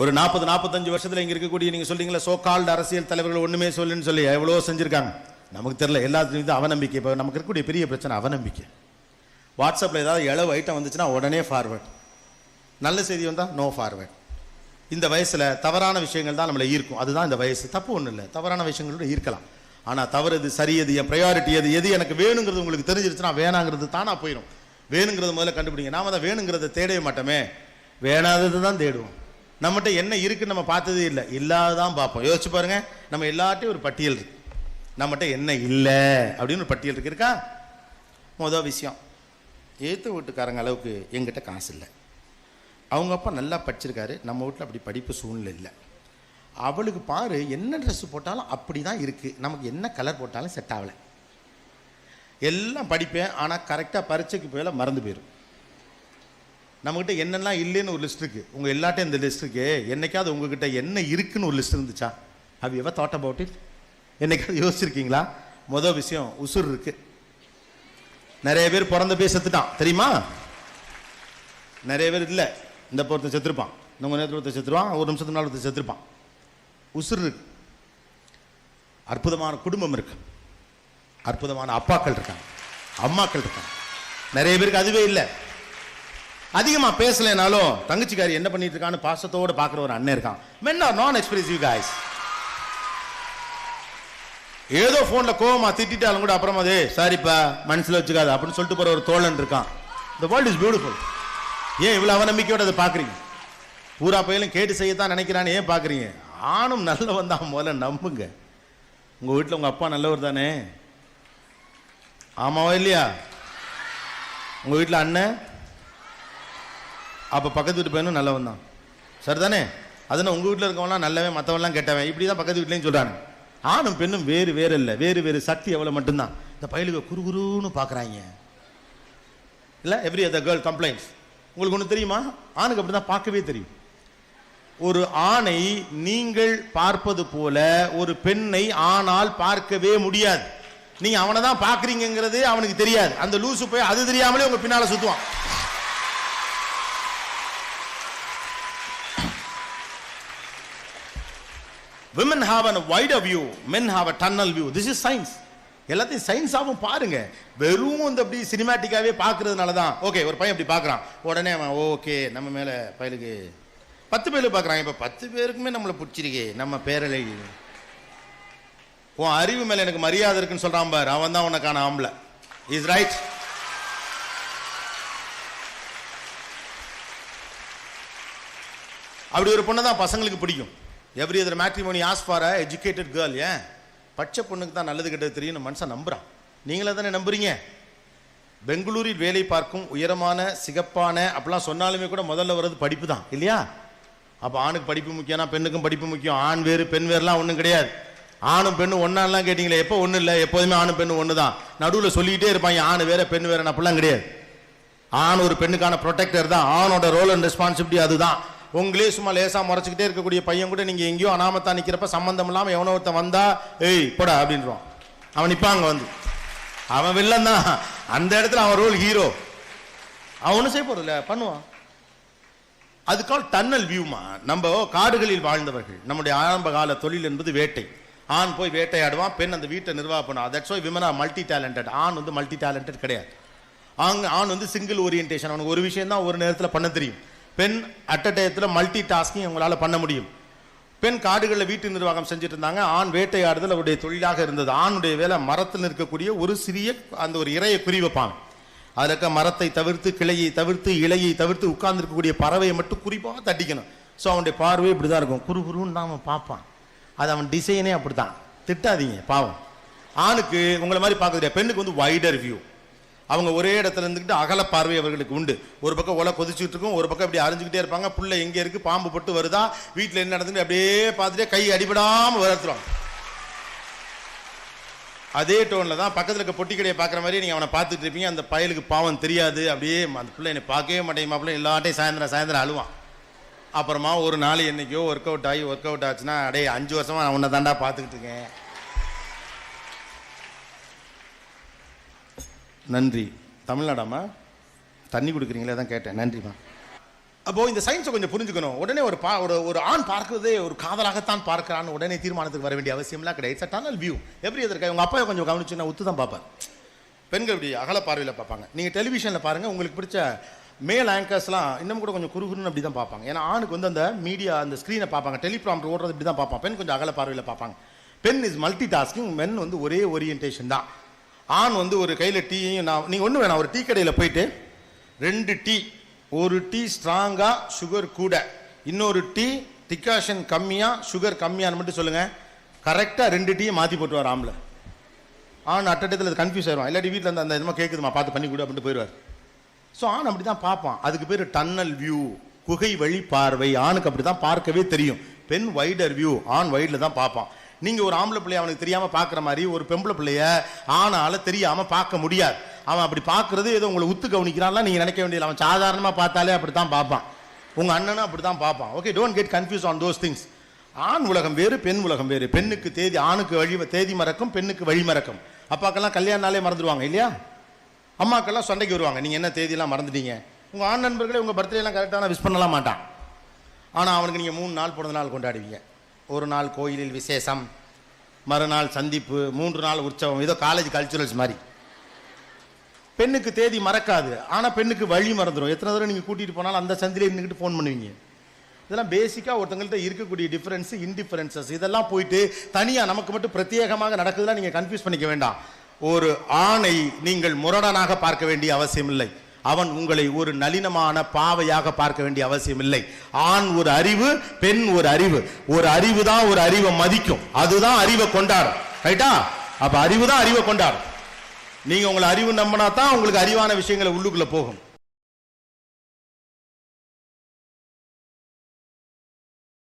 ஒரு நாற்பது நாற்பத்தஞ்சு வருஷத்தில் இங்கே இருக்கக்கூடிய நீங்கள் சொல்கிறீங்களா சோ கால்டு அரசியல் தலைவர்கள் ஒன்றுமே சொல்லுன்னு சொல்லி எவ்வளோ செஞ்சிருக்காங்க. நமக்கு தெரியல எல்லாத்துலேயும் இது அவநம்பிக்கை. இப்போ நமக்கு இருக்கக்கூடிய பெரிய பிரச்சனை அவநம்பிக்கை. வாட்ஸ்அப்பில் ஏதாவது இளவு ஐட்டம் வந்துச்சுன்னா உடனே ஃபார்வேர்ட் நல்ல செய்தி வந்தால் நோ ஃபார்வேர்ட் இந்த வயசில் தவறான விஷயங்கள் தான் நம்மளை ஈர்க்கும். அதுதான் இந்த வயசு. தப்பு ஒன்றும் இல்லை. தவறான விஷயங்களோட ஈர்க்கலாம். ஆனால் தவறுது சரியது சரி எது என் ப்ரையாரிட்டி எது எது எனக்கு வேணுங்கிறது உங்களுக்கு தெரிஞ்சிருச்சுன்னா வேணாங்கிறது தானாக போயிடும் வேணுங்கிறது முதல்ல கண்டுபிடிங்க. நாம் தான் வேணுங்கிறத தேடவே மாட்டோமே. வேணாதது தான் தேடுவோம். நம்மகிட்ட என்ன இருக்குன்னு நம்ம பார்த்ததே இல்லை. இல்லாததான் பார்ப்போம். யோசிச்சு பாருங்க. நம்ம எல்லார்ட்டையும் ஒரு பட்டியல் இருக்கு. நம்மகிட்ட என்ன இல்லை அப்படின்னு ஒரு பட்டியல் இருக்கு. இருக்கா? முத விஷயம். ஏத்து வீட்டுக்காரங்க அளவுக்கு எங்கிட்ட காசு இல்லை. அவங்க அப்பா நல்லா படிச்சிருக்காரு. நம்ம வீட்டில் அப்படி படிப்பு சூழ்நிலை இல்லை. அவளுக்கு பாரு என்ன ட்ரெஸ் போட்டாலும் அப்படி தான் இருக்குது நமக்கு என்ன கலர் போட்டாலும் செட் ஆகலை. எல்லாம் படிப்பேன். ஆனால் கரெக்டாக பரீட்சைக்கு போயில மறந்து போயிடும் நம்மக்கிட்ட என்னெல்லாம் இல்லைன்னு ஒரு லிஸ்ட் இருக்குது உங்கள் எல்லாட்டையும் இந்த லிஸ்ட் இருக்கு. என்னைக்காவது உங்ககிட்ட என்ன இருக்குன்னு ஒரு லிஸ்ட் இருந்துச்சா? Have ever thought about it என்னைக்காவது யோசிச்சிருக்கீங்களா? மொதல் விஷயம் உசுர் இருக்கு. நிறைய பேர் பிறந்த போய் செத்துட்டான். தெரியுமா? நிறைய பேர் இல்லை. இந்த பொறுத்த செத்துருப்பான். இன்னும் நேரத்தில் ஒருத்தர் செத்துருவான். ஒரு நிமிஷத்துக்கு நாள் ஒருத்தர் செத்துருப்பான். உசுர் இருக்கு. அற்புதமான குடும்பம் இருக்கு. அற்புதமான அப்பாக்கள் இருக்காங்க. அம்மாக்கள் இருக்காங்க. நிறைய பேருக்கு அதுவே இல்லை. அதிகமாக பேசலைனாலும் தங்கச்சிக்காரி என்ன பண்ணிட்டு இருக்கான்னு பாசத்தோடு பார்க்குற ஒரு அண்ணன் இருக்கான். Men are not expressive guys ஏதோ ஃபோனில் கோவமாக திட்டாலும் கூட அப்புறமா அதே சாரிப்பா மனசில் வச்சுக்காத அப்படின்னு சொல்லிட்டு போகிற ஒரு தோழன் இருக்கான். இந்த வேர்ல்ட் இஸ் பியூட்டிஃபுல் ஏன் இவ்வளோ அவநம்பிக்கையோட அதை பார்க்குறீங்க? பூரா பயிலும் கேட்டு செய்யத்தான் நினைக்கிறான்னு ஏன் பார்க்குறீங்க? ஆணும் நல்லவன் தான் முதல்ல நம்புங்க. உங்கள் வீட்டில் உங்கள் அப்பா நல்லவர் தானே? ஆமாவா இல்லையா? உங்கள் வீட்டில் அண்ணன்? அப்போ பக்கத்து வீட்டு பையனும் நல்லவன் தான் சரிதானே? அதனால் உங்கள் வீட்டில் இருக்கவன்லாம் நல்லவன் மற்றவன்லாம் கெட்டவன். இப்படி தான் பக்கத்து வீட்லேயும் சொல்கிறாங்க ஆணும் பெண்ணும் வேறு வேறு இல்லை. வேறு வேறு சக்தி எவ்வளோ மட்டும்தான். இந்த பயலுக்கு குறுகுருன்னு பார்க்குறாங்க இல்லை? எவ்ரி அதர் கேர்ள் கம்ப்ளைண்ட்ஸ் உங்களுக்கு ஒன்று தெரியுமா? ஆணுக்கு அப்படி தான் பார்க்கவே தெரியும். ஒரு ஆணை நீங்கள் பார்ப்பது போல ஒரு பெண்ணை ஆணால் பார்க்கவே முடியாது. நீங்க அவனை தான் பார்க்குறீங்கிறது அவனுக்கு தெரியாது. அந்த லூசு போய் அது தெரியாமலே உங்க பின்னால சுத்துவான். Women have an wide view men have a tunnel view this is science எல்லாத்தையும் சயின்ஸாகவும் பாருங்க. வெறும் இந்த அப்படி சினிமேட்டிக்காகவே பார்க்கறதுனால தான். ஓகே ஒரு பையன் இப்படி பார்க்குறான். உடனே அவன் ஓகே நம்ம மேலே பயலுக்கு பத்து பேர் பார்க்குறான் இப்போ பத்து பேருக்குமே நம்மளை பிடிச்சிருக்கே நம்ம பேரலை. உன் அறிவு மேலே எனக்கு மரியாதை இருக்குன்னு சொல்கிறான் பாரு. அவன் தான் உனக்கான ஆம்பளை. இஸ் ரைட் அப்படி ஒரு பொண்ணை தான் பசங்களுக்கு பிடிக்கும். Every other matrimony ask for a educated girl ஏன் பச்சை பொண்ணுக்கு தான் நல்லது கெட்டது தெரியும் மனுஷன் நம்புகிறான் நீங்களே தானே நம்புறீங்க? பெங்களூரில் வேலை பார்க்கும் உயரமான சிகப்பான அப்படிலாம் சொன்னாலுமே கூட முதல்ல வர்றது படிப்பு தான் இல்லையா? அப்போ ஆணுக்கு படிப்பு முக்கியம்னா பெண்ணுக்கும் படிப்பு முக்கியம். ஆண் வேறு பெண் வேறுலாம் ஒன்றும் கிடையாது. ஆணும் பெண்ணும் ஒன்னாலாம் கேட்டிங்களே எப்போ ஒன்றும் இல்லை? எப்போதுமே ஆணும் பெண்ணும் ஒன்று தான். நடுவில் சொல்லிக்கிட்டே இருப்பாங்க ஆண் வேற பெண் வேற அப்படிலாம் கிடையாது. ஆண் ஒரு பெண்ணுக்கான ப்ரொடெக்டர் தான். ஆணோட ரோல் அண்ட் ரெஸ்பான்சிபிலிட்டி அதுதான். உங்களே சும்மா லேசாக முறைச்சிக்கிட்டே இருக்கக்கூடிய பையன் கூட நீங்கள் எங்கேயோ அனாமத்தா நிற்கிறப்ப சம்மந்தம் இல்லாமல் எவனோ ஒருத்தன் வந்தா ஏய் போடா அப்படின்றான். அவன் நிப்பாங்க வந்து. அவன் வில்லன் தான். அந்த இடத்துல அவன் ரோல் ஹீரோ அவன் ஒன்றும் செய்ய போறதில்ல பண்ணுவான். அது டன்னல் வியூமா நம்ம காடுகளில் வாழ்ந்தவர்கள். நம்முடைய ஆரம்ப கால தொழில் என்பது வேட்டை. ஆண் போய் வேட்டையாடுவான் பெண் அந்த வீட்டை நிர்வாகம் பண்ணுவான். That's why women are multi talented ஆண் வந்து மல்டி டேலண்டட் கிடையாது. ஆண் ஆண் வந்து சிங்கிள் ஓரியன்டேஷன் அவனுக்கு ஒரு விஷயம் தான் ஒரு நேரத்தில் பண்ண தெரியும். பெண் அட் அ டயத்தில் மல்டி டாஸ்கிங் அவங்களால பண்ண முடியும். பெண் காடுகளில் வீட்டு நிர்வாகம் செஞ்சுட்டு இருந்தாங்க ஆண் வேட்டையாடுதல் அவருடைய தொழிலாக இருந்தது. ஆணுடைய வேலை மரத்தில் இருக்கக்கூடிய ஒரு சிறிய அந்த ஒரு இறையை குறி வைப்பாங்க. அதில் இருக்க மரத்தை தவிர்த்து கிளையை தவிர்த்து இலையை தவிர்த்து உட்கார்ந்துருக்கக்கூடிய பறவையை மட்டும் குறிப்பாக தட்டிக்கணும். ஸோ அவனுடைய பார்வை இப்படி தான் இருக்கும். குறு குருன்னு தான் அவன் பார்ப்பான். அது அவன் டிசைனே அப்படி தான் திட்டாதீங்க பாவம். ஆணுக்கு உங்களை மாதிரி பார்க்க பெண்ணுக்கு வந்து வைடர் வியூ அவங்க ஒரே இடத்துல இருந்துக்கிட்டு அகல பார்வை அவர்களுக்கு உண்டு. ஒரு பக்கம் ஒலை கொதிச்சுட்டு இருக்கும் ஒரு பக்கம் இப்படி அறிஞ்சுக்கிட்டே இருப்பாங்க. புள்ள எங்க இருக்கு? பாம்பு பட்டு வருதா? வீட்டில் என்ன நடந்துட்டு அப்படியே பார்த்துட்டே கை அடிபடாம வளர்த்துருவாங்க அதே டோன்ல தான் பக்கத்தில் இருக்க பொட்டி கடையை பார்க்குற மாதிரி நீங்கள் அவனை பார்த்துட்டு இருப்பீங்க. அந்த பயலுக்கு பாவம் தெரியாது. அப்படியே அந்த பிள்ளை என்னை பார்க்கவே மாட்டேங்க மாப்பிள்ளை எல்லாட்டையும் சாயந்தரம் சாயந்தரம் அழுவான். அப்புறமா ஒரு நாள் என்னைக்கோ ஒர்க் அவுட் ஆகி ஒர்க் அவுட் ஆச்சுன்னா அடே அஞ்சு வருஷமாக நான் உன்னை தாண்டா பார்த்துக்கிட்டு இருக்கேன். நன்றி. தமிழ்நாடாம்மா? தண்ணி கொடுக்குறீங்களே தான் கேட்டேன். நன்றிம்மா. அப்போ இந்த சயின்ஸை கொஞ்சம் புரிஞ்சுக்கணும். உடனே ஒரு பா ஒரு ஒரு ஆண் பார்க்குறதே ஒரு காதலாகத்தான் பார்க்கறான்னு உடனே தீர்மானத்துக்கு வர வேண்டிய அவசியம்லாம் கிடையாது. இட்ஸ் டனல் வியூ எப்படி எதிர்க்க? உங்கள் அப்பா கொஞ்சம் கவனிச்சுன்னா ஒத்து தான் பார்ப்பார். பெண்கள் இப்படி அகல பார்வையில் பார்ப்பாங்க. நீங்கள் டெலிவிஷனில் பாருங்கள் உங்களுக்கு பிடிச்ச மேல் ஆங்கர்ஸ்லாம் இன்னும் கூட கொஞ்சம் குறுகுறுன்னு அப்படி தான் பார்ப்பாங்க. ஏன்னா ஆணுக்கு வந்து அந்த மீடியா அந்த ஸ்க்ரீனை பார்ப்பாங்க. டெலிப்ராம்டர் ஓடுறது இப்படி தான் பார்ப்பான். பெண் கொஞ்சம் அகல பார்வையில் பார்ப்பாங்க. பெண் இஸ் மல்டி டாஸ்கிங் மென் வந்து ஒரே ஓரியன்டேஷன் தான். ஆண் வந்து ஒரு கையில் டீயையும் நான் நீங்கள் ஒன்றும் வேணாம் ஒரு டீ கடையில் போயிட்டு ரெண்டு டீ ஒரு டீ ஸ்ட்ராங்காக சுகர் கூட. இன்னொரு டீ டிகாஷன் கம்மியாக சுகர் கம்மியான்னு மட்டும் சொல்லுங்கள் கரெக்டாக ரெண்டு டீயை மாற்றி போட்டுருவார் ஆம்பளை. ஆண் அட்டத்தில் கன்ஃபியூஸ் ஆயிடும் இல்லாட்டி வீட்டில் அந்த அந்த இதுமா கேட்குதுமா பார்த்து பண்ணி கொடு அப்படின்ட்டு போயிடுவார். ஸோ ஆண் அப்படி தான் பார்ப்பான். அதுக்கு பேர் டன்னல் வியூ குகை வழி பார்வை. ஆணுக்கு அப்படி தான் பார்க்கவே தெரியும். பெண் வைடர் வியூ ஆண் வைடில் தான் பார்ப்பான். நீங்கள் ஒரு ஆம்பளை பிள்ளைய அவனுக்கு தெரியாமல் பார்க்குற மாதிரி ஒரு பெம்பளை பிள்ளைய ஆணால தெரியாமல் பார்க்க முடியாது. அவன் அப்படி பார்க்குறது ஏதோ உங்களை உத்து கவனிக்கிறான்லாம் நீங்கள் நினைக்க வேண்டியது அவன் சாதாரணமாக பார்த்தாலே அப்படி தான் பார்ப்பான். உங்கள் அண்ணனும் அப்படி தான் பார்ப்பான். Okay don't get confuse on those things ஆண் உலகம் வேறு பெண் உலகம் வேறு. பெண்ணுக்கு தேதி ஆணுக்கு வழி தேதி மறக்கும் பெண்ணுக்கு வழி மறக்கும். அப்பாக்கெல்லாம் கல்யாணாலே மறந்துடுவாங்க இல்லையா? அம்மாக்கெல்லாம் சண்டைக்கு வருவாங்க. நீங்கள் என்ன தேதியெல்லாம் மறந்துட்டீங்க? உங்கள் ஆண் நண்பர்களே உங்கள் பர்த்டேலாம் கரெக்டான விஷ் பண்ணலாம் மாட்டான். ஆனால் அவனுக்கு நீங்கள் மூணு நாள் பிறந்த நாள் கொண்டாடுவீங்க. ஒரு நாள் கோயிலில் விசேஷம் மறுநாள் சந்திப்பு மூன்று நாள் உற்சவம் ஏதோ காலேஜ் கல்ச்சுரல்ஸ் மாதிரி. பெண்ணுக்கு தேதி மறக்காது ஆனால் பெண்ணுக்கு வழி மறந்துடும் எத்தனை தடவை நீங்கள் கூட்டிகிட்டு போனாலும் அந்த சந்திலே இருந்துக்கிட்டு ஃபோன் பண்ணுவீங்க. இதெல்லாம் பேசிக்காக ஒருத்தங்கள்ட்ட இருக்கக்கூடிய டிஃபரன்ஸ் இன்டிஃபரன்சஸ் இதெல்லாம் போயிட்டு தனியாக நமக்கு மட்டும் பிரத்யேகமாக நடக்குதுலாம் நீங்கள் கன்ஃபியூஸ் பண்ணிக்க வேண்டாம். ஒரு ஆணை நீங்கள் முரடனாக பார்க்க வேண்டிய அவசியம் இல்லை அவன் உங்களை ஒரு நளினமான பாவையாக பார்க்க வேண்டிய அவசியம் இல்லை ஆண் ஒரு அறிவு பெண் ஒரு அறிவு. ஒரு அறிவு தான் ஒரு அறிவை மதிக்கும். அதுதான் அறிவை கொண்டாடும் ரைட்டா அப்ப அறிவு தான் அறிவை கொண்டாடும் நீங்க உங்களை அறிவு நம்பினா தான் உங்களுக்கு அறிவான விஷயங்களை உள்ளுக்குள்ள போகும்.